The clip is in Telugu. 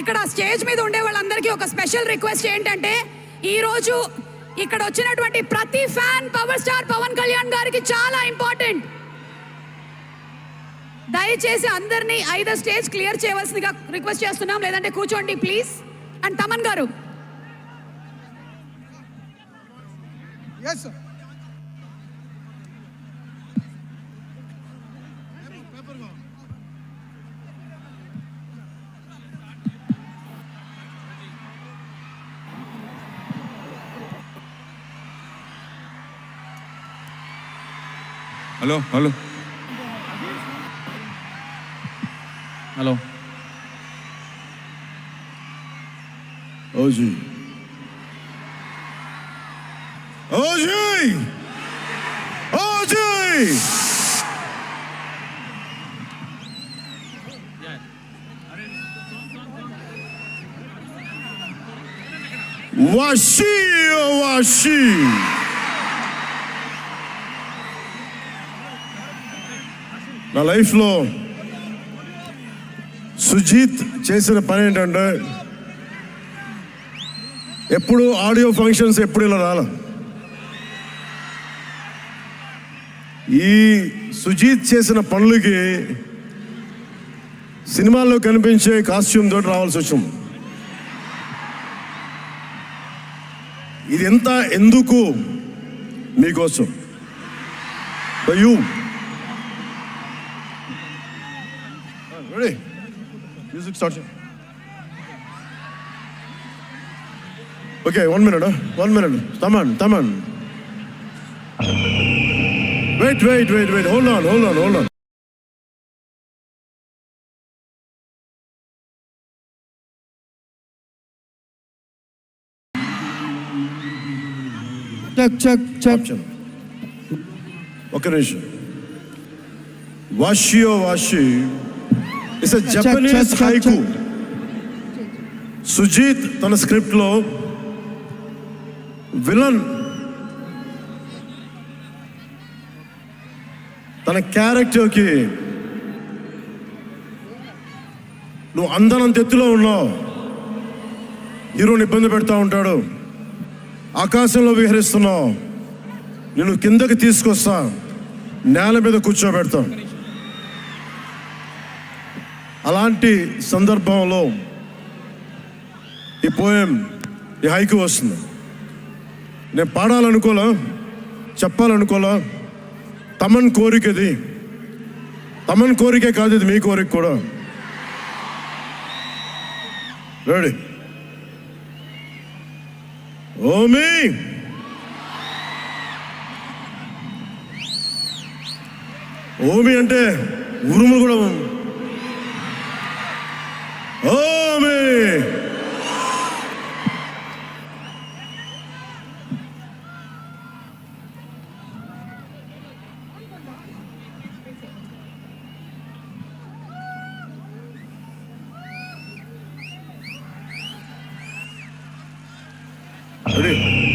ఇక్కడ స్టేజ్ మీద ఉండే వాళ్ళందరికీ ఒక స్పెషల్ రిక్వెస్ట్ ఏంటంటే ఈ రోజు ఇక్కడ వచ్చినటువంటి ప్రతి fan power star Pawan Kalyan గారికి చాలా ఇంపార్టెంట్. దయచేసి అందరినీ ఐదో స్టేజ్ క్లియర్ చేయవలసిందిగా రిక్వెస్ట్ చేస్తున్నాం లేదంటే కూర్చోండి ప్లీజ్ అండ్ తమన్ గారు Yes, sir. Hello hello hello OG OG! OG! Washi, Washi! నా లైఫ్లో సుజీత్ చేసిన పని ఏంటంటే ఎప్పుడు ఆడియో ఫంక్షన్స్ ఎప్పుడు ఇలా రాల? ఈ సుజీత్ చేసిన పనులకి సినిమాల్లో కనిపించే కాస్ట్యూమ్ తోటి రావాల్సి వచ్చింది. ఇది ఎంత ఎందుకు మీకోసం? You music start okay one minute one minute Thaman Thaman wait wait wait wait hold on hold on hold on check check check option ఒక నిమిషం వాషియో Vashi it's a Japanese check, check, haiku Sujeeth తన స్క్రిప్ట్లో విలన్ తన క్యారెక్టర్కి. నువ్వు అందనంత ఎత్తులో ఉన్నావు. హీరోని ఇబ్బంది పెడతా ఉంటాడు. ఆకాశంలో విహరిస్తున్నావు. నేను కిందకి తీసుకొస్తా. నేల మీద కూర్చోబెడతా. అలాంటి సందర్భంలో ఈ పోయం ఈ హైకు వస్తుంది. నేను పాడాలనుకోలే? చెప్పాలనుకోలే? తమన్ కోరిక ఇది తమన్ కోరికే కాదు ఇది మీ కోరిక కూడా. రెడీ ఓమి! ఓమి అంటే ఉరుములు కూడా ఓమి రెడీ